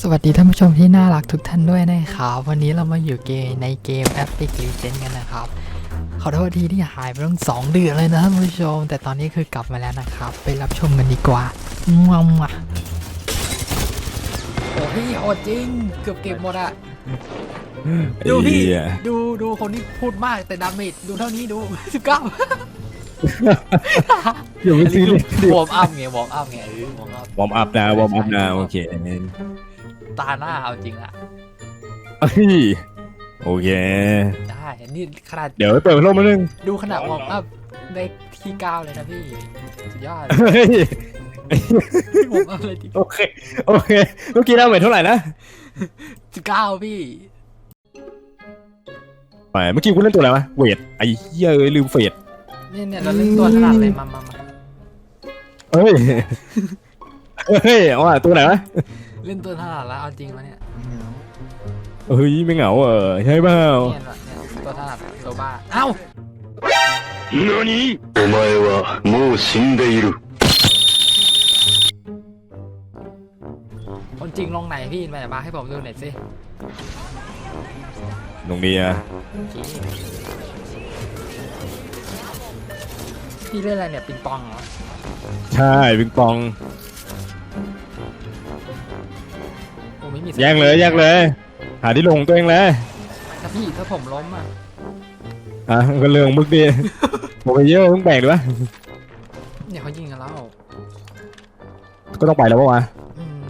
สวัสดีท่านผู้ชมที่น่ารักทุกท่านด้วยนะครับวันนี้เรามาอยู่เกมในเกม Epic Legends กันนะครับ ขอโทษทีที่หายไปตั้งสองเดือนเลยนะท่านผู้ชม แต่ตอนนี้คือกลับมาแล้วนะครับ ไปรับชมกันดีกว่ามัมอะโอ้พี่โหดจริง เกือบเก็บหมดอะดูพี่เหี้ย ดูดูคนที่พูดมากแต่ดาเมจดูเท่านี้ดูสิบเก้าอย่าไปซีเรียสดิวอร์มอัพไงวอร์มอัพไงเออวอร์มอัพวอร์มอัพนะวอร์มอัพนะโอเค ตาหน้าเอาจริงอะเอ้ยโอเค ได้นี่ขนาดเดี๋ยวไปเปิดพัดลมมานึงดูขนาดวอร์มอัพได้ที่เก้าเลยนะพี่สุดยอดเฮ้ยวอร์มอัพเลยที่โอเคโอเคเมื่อกี้เราเวทเท่าไหร่นะสิบเก้าพี่ไปเมื่อกี้คุณเล่นตัวอะไรวะเวทไอ้เหี้ยเอ้ยลืมเฟดเนี่ยเนี่ยเราเล่นตัวขนาดเลยมามามาเฮ้ยเฮ้ยเอาว่ะตัวไหนวะ เล่นตัวขนาดแล้วเอาจริงวะเนี่ย เฮ้ยไม่เหงาเออใช่เปล่า เนี่ยเนี่ยเนี่ยตัวขนาดตัวบ้าเอ้า 何お前はもう死んでいる。 คนจริงลงไหนพี่มามาให้ผมดูหน่อยสิ ตรงนี้อ่ะ โอเคพี่เล่นอะไรเนี่ยปิงปองเหรอ ใช่ปิงปอง ม่มีแย่งเลยแย่งเลย หาที่ลงตัวเองเลยถ้าพี่ถ้าผมล้มอะอะก็เรื่องมึกดิบอกไปเยอะต้องแบ่งด้วยวะเนี่ยเขายิงกันแล้วก็ต้องไปแล้วปะวะอืม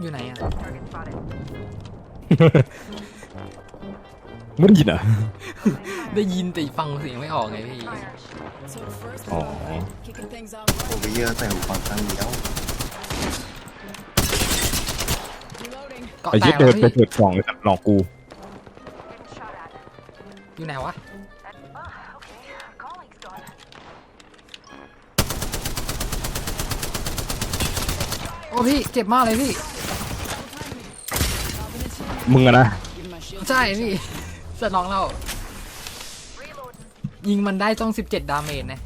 อยู่ไหนอะไม่ได้ยินเหรอะได้ยินแต่ฟังเสียงไม่ออกไงพี่อ๋อ Kicking things off. ผมไปเยอะแต่หูฟังข้างเดียว เกาะไอ้แตเหี้ยกเปิแล้วดไปพี่เปิดกล่องเลยหลอกกูอยู่ไหนวะ โอ้พี่เจ็บมากเลยพี่ มึงอะนะ Give my shield. ใช่พี่สนองเรา ยิงมันได้ต้อง 17 ดาเมจนะ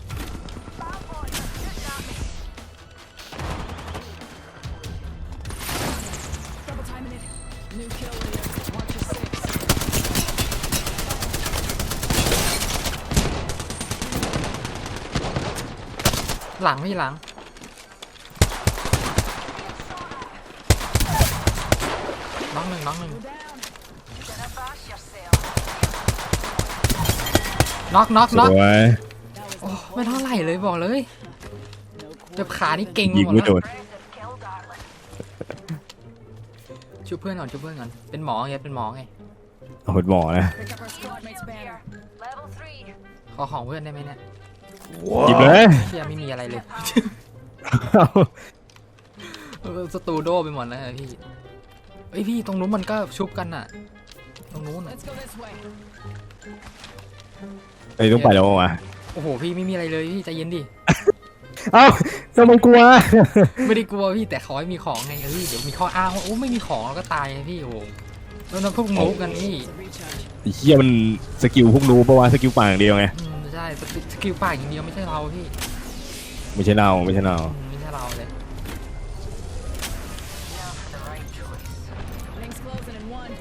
หลังพี่หลัง น้องหนึ่งน้องหนึ่งน็อกน็อกสน็อกวยโอ้ไม่เท่าไหร่เลยบอกเลยแบบขานี่เก่งยิงหมดไม่โดแล้วน ช่วยเพื่อนก่อนช่วยเพื่อนก่อนเป็นหมอไงเป็นหมอไงเอาเป็นหมอนะ Pick up our squad mate's banner. ขอของเพื่อนได้ไหมเนี่ยหยิบเลยเชี่ยไม่มีอะไรเลยเอาเออสตูโดไปหมดแล้วอะพี่เอ้ยพี่ตรงนู้นมันก็ชุบกันน่ะ ตรงนู้นน่ะ Let's go this way. ไอ้ยต้องไปแล้วปะวะโอ้โหพี่ไม่มีอะไรเลยพี่ใจเย็นดิ เอ้าทำไมกลัว ไม่ได้กลัวพี่แต่ขอให้มีของไงเอ้ยเดี๋ยวมีข้ออ้างว่าโอ้ไม่มีของเราก็ตายไงพี่โอ้โหแล้วนั่นพวกมูฟกันนี่ Recharge. ไอ้เหี้ยมันสกิลพวกรู้ปะวะสกิลปากอย่างเดียวไงอืมใช่สกิลสกิลปากอย่างเดียวไม่ใช่เราพี่ไม่ใช่เราไม่ใช่เราอืมไม่ใช่เราเลย Rings closing in one.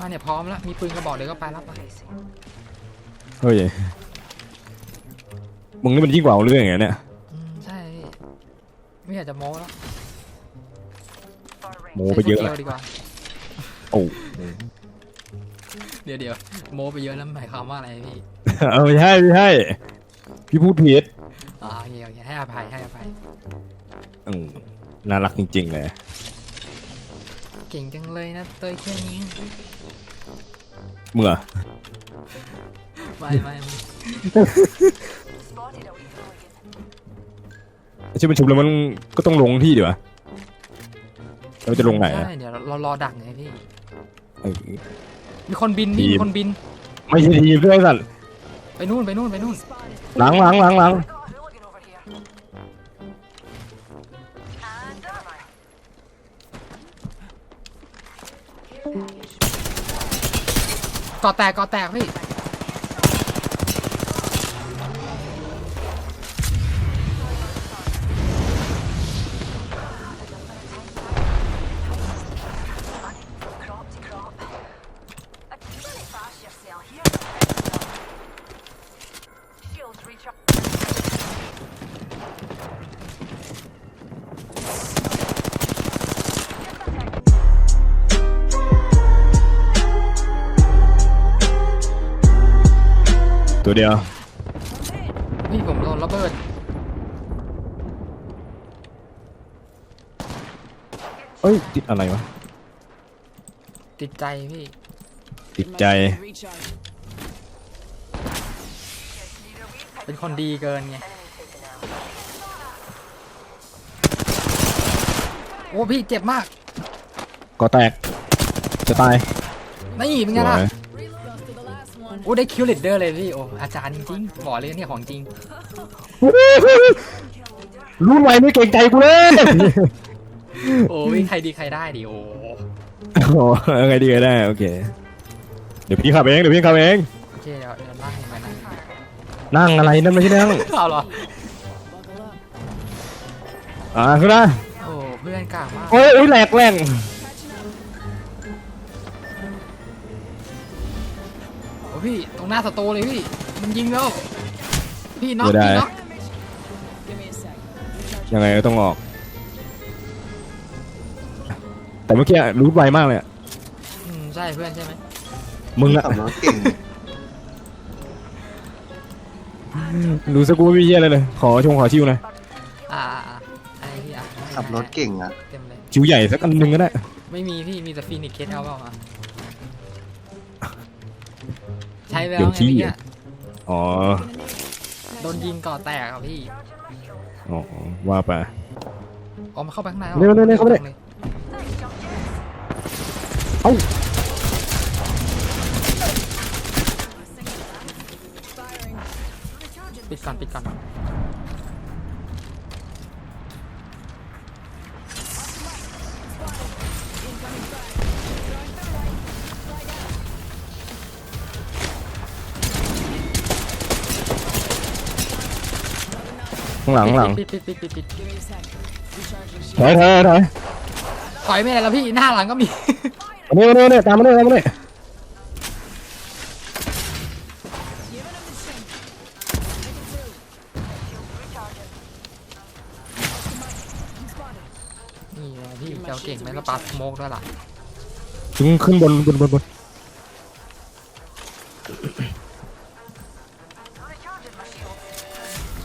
มาเนี่ยพร้อมแล้วมีปืนกระบอกเดี๋ยวก็ไปรับไปเฮ้ยมึงนี่มันยิ่งกว่าเอาเรื่องอย่างเงี้ยเนี่ยอืมใช่พี่ ไม่อยากจะโม้แล้วโมไปเยอะใช้ละตัวดีกว่าโอ้เดี๋ยวเดี๋ยวโม้ไปเยอะแล้วหมายความว่าอะไรพี่เอาไม่ใช่ไม่ใช่พี่พูดผิดอ่าโอเคโอเคให้อภัยให้อภัยอืมน่ารักจริง ๆ เลย เก่งจังเลยนะเตยแค่นี้เมื่อไม่ไม่ไม่ ใช่มันชุบแล้วมันก็ต้องลงที่ดีวะเราจะลงไหนอะใช่เดี๋ยวเรารอดักไงพี่ เออ มีคนบินพี่ทีม มีคนบิน ไม่ใช่ทีมเพื่อนสัตว์ไปนู่นไปนู่นไปนู่น Spotted. หลังหลังหลังหลังก่อแตกก่อแตกพี่ ตัวเดียวพี่ผมโดนระเบิด เอ้ย ติดอะไรวะ ติดใจพี่ ติดใจ Recharge. เป็นคนดีเกินไง โอ้พี่เจ็บมาก ก็แตก จะตาย นี่เป็นสไงวล่ะย โอ้ได้คิวเลดเดอร์เลยพี่โอ้อาจารย์จริงบอกเลยเนี่ยของจริงรุ่นใหม่ไม่เก่งใจกูเลยโอ้ยใครดีใครได้ดิโอ้โอ้โหไงดีก็ได้โอเค เดี๋ยวพี่ขับเองเดี๋ยวพี่ขับเองโอเคเดี๋ยวเดี๋ยวล่ไปนะนั่งอะไรนั่นไม่ใช่นั่งเอาเหรออ่าขึ้นนะโอ้เพื่อนกล้ามากโอ้ยโอ้ยแหลกแหลก พี่ตรงหน้าสโตเลยพี่ มันยิงแล้ว พี่น็อกพี่น็อก Give me a sec. Recharge. ยังไงก็ต้องออก แต่เมื่อกี้รู้ไวมากเลยอะอืมใช่เพื่อนใช่ไหมมึงอะขับรถเก่งรู้สกูไม่มีเยี่ยอะไรเลย ขอชงขอชิวหน่อยอ่าอ่าอ่าอะไรพี่อะขับรถเก่งอะเต็มเลย ชิวใหญ่สักอันหนึงก็ได้ ไม่มีพี่มีแต่ฟีนิกซ์เคสเอาเปล่าอะ ใช้ไปเดี๋แล้ยววไงขี้เมื่อกี้อ๋อโดนยิงก่อแตกอะพี่อ๋อว่าไป ออกมาเข้าไปข้างในหรอเร็วเร็วเร็วเข้าไปเลยเอ้า Firing. ปิดก่อนปิดก่อน หลังข้างหลังปิดปิดปิดปิดปิด Give me a sec. Recharging. ถอยถอยถอยถอยไม่ได้แล้วพี่หน้าหลังก็มี มาเนี่ยมาเนี่ยมาเนี่ยตามมาเนี่ยตามมาเนี่ยนี่ไงพี่เจ้าเก่งไหมแล้วปาสโมกด้วยล่ะ ถึงขึ้นบนบนบนบน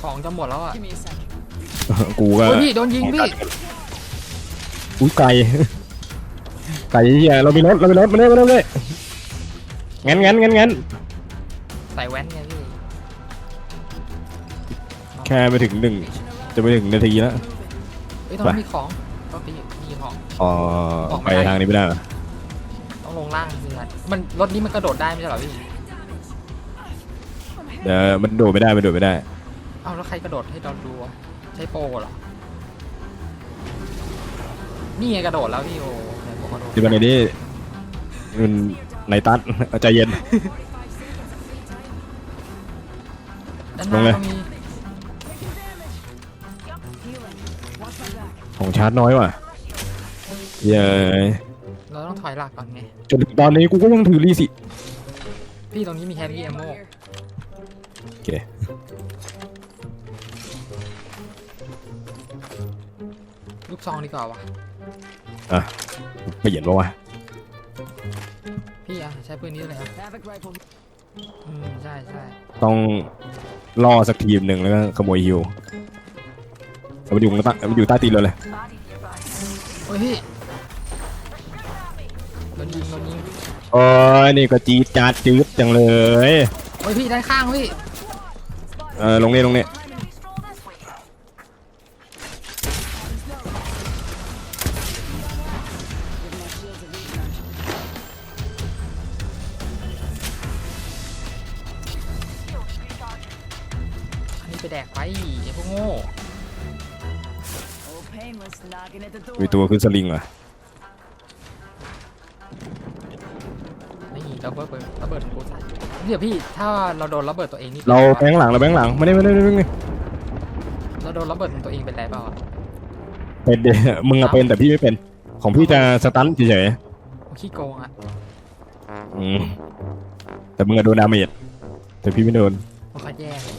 ของจะหมดแล้วอะ Give me a sec. กูก็โอ้ยพี่โดนยิงพี่ อุ้ยไก่ ไก่เหี้ยเรามีรถเรามีรถมาเนี่ยมาเนี่ยมาเนี่ยงั้นงั้นงั้นงั้นใส่แว่นไงพี่ แค่ไปถึงหนึ่งจะไปถึงนาทีแล้ว เอ้ยตรงนั้นมีของก็พี่มีของ อ๋อออกไปไม่ได้ ทางนี้ไม่ได้เหรอต้องลงล่างสิครับมันรถนี้มันกระโดดได้ไม่ใช่เหรอพี่ เดี๋ยวมันโดดไม่ได้มันโดดไม่ได้ เอ้าแล้วใครกระโดดให้เราดูอะใช้โปรเหรอ นี่ไงกระโดดแล้วพี่โอ้ไหนบอกกระโดดที่บันไดนี้มันในตัดเอาใจเย็น ด้านหลงเลน้าย ก็มี Watch my back. ของชาร์จน้อยว่ะเย้ยเราต้องถอยหลักก่อนไง จนถึงตอนนี้กูก็ยังถือรีสิพี่ตรงนี้มีแฮปปี้เอโม Here. โอเค ลูกซองดีกว่าวะอะเปลี่ยนปะวะพี่อะใช้ปืนนี้เลยครับ Havoc rifle. อืมใช่ใช่ต้องล่อสักทีมหนึ่งแล้วก็ขโมยฮิวเอามันอยู่ข้างใต้มันอยู่ใต้ตีนเราเลยโอ้ยพี่โดนยิงโดนยิงโอ้ยนี่ก็จี๊ดจัดจืดจังเลยโอ้ยพี่ด้านข้างพี่เออลงนี่ลงนี่ ไปแดกไปไอ้พวกโง่ Oh, painless knocking at the door. มีตัวขึ้นสลิงเหรอนี่ระเบิดระเบิดของกูใส่เดี๋ยวพี่ถ้าเราโดนระเบิดตัวเองนี่ป็นเราไงแบงค์หลังเราแบงค์หลังไม่ได้ไม่ได้ไม่ได้ไม่ได้เราโดนระเบิดของตัวเองเป็นไรเปล่าอะเป็นเดมึงอะเป็นแต่พี่ไม่เป็น ของพี่จะสตันเฉยโอ้ขี้โกงอะๆอืมแต่มึงอะโดนดาเมจแต่พี่ไม่โดนมันคัดแย่เลย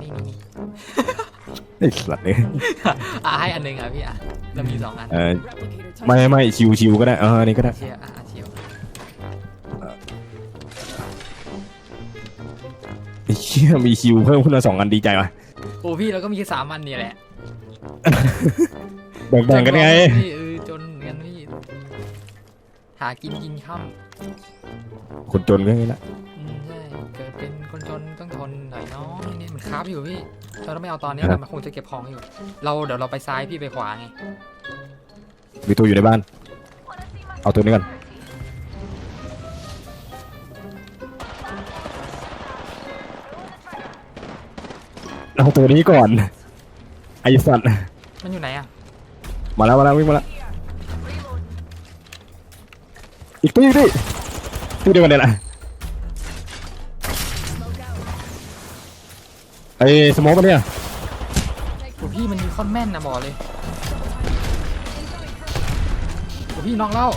นี่นี่นี่ไอ้สัตว์เนี่ยอะให้อันหนึ่งอะพี่อะเรามีสองอันเออ Replicator touch. ไม่ไม่ชิวชิวก็ได้เอออันนี้ก็ได้เชียร์อะเชียวชี่ยมีคิวเพิ่มขึ้นมาสองอันดีใจว่ะโอ้พี่เราก็มีแค่สามอันนี่แหละแบ่งๆกันไงพี่เออจนเหมือนกันพี่หากินกินข้ามคนจนก็อย่างนี้แหละอืมใช่ เกิดเป็นคนจนต้องทนหน่อยเน้องนี่มันคราบอยู่พี่เราไม่เอาตอนนี้เรามันคงจะเก็บของอยู่ เราเดี๋ยวเราไปซ้ายพี่ไปขวาไงมีตัวอยู่ในบ้าน เอาตัวนี้ก่อนเอาตัวนี้ก่อนไอสัตว์มันอยู่ไหนอะมาแล้วมาแล้ววิ่งมาแล้วอีกตีดิตีเดียวกันเนี่ยแหละ ไอ้สโมองมันเนี่ยโอ้พี่มันมีคอนแม่นนะบอกเลยโอ้พี่น้องเล่า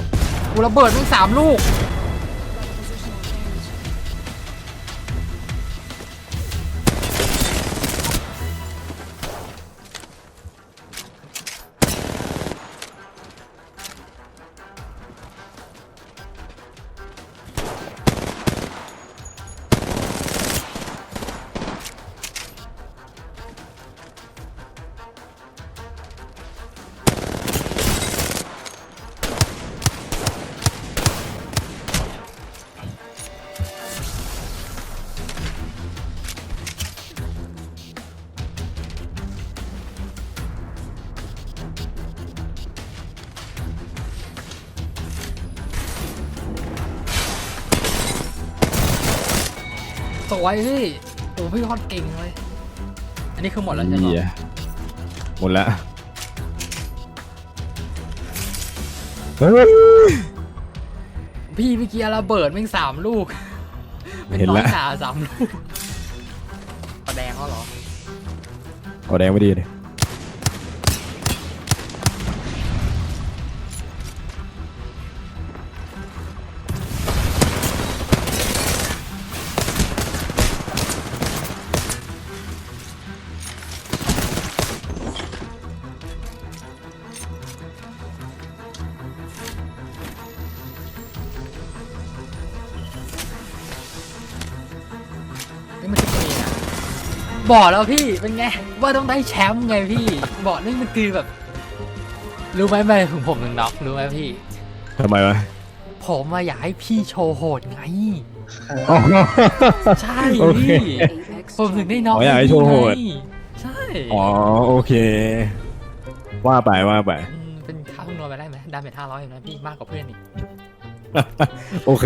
กูระเบิดมึงสามลูก สวยพี่โอ้พี่ฮอตเก่งเลยอันนี้คือหมดแล้วใช่ไหมเหี้ยหมดแล้วเฮ้ย พี่เมื่อกี้ระเบิดแม่งสามลูกเป็นเห็นน้อแล้งวสาวสามลูกเอาแดงเขาเหรอ เอาแดงไม่ดีเลย บอกแล้วพี่เป็นไงว่าต้องได้แชมป์ไงพี่ บอกนี่มันคือแบบ รู้ไหมไม่ถึงผมถึงน็อกรู้ไหมพี่ ทำไมวะผมมาอยากให้พี่โชว์โหดไง อ๋อ ใช่โอเค พี่ผมถึงได้น็อกอ๋ออยากให้โชว์โหดไงใช่อ๋อโอเค ว่าไปว่าไป มเป็นค่าคำนวณไปได้ไหมดาเมจห้าร้อยเห็นไหมพี่มากกว่าเพื่อนอีกโอเค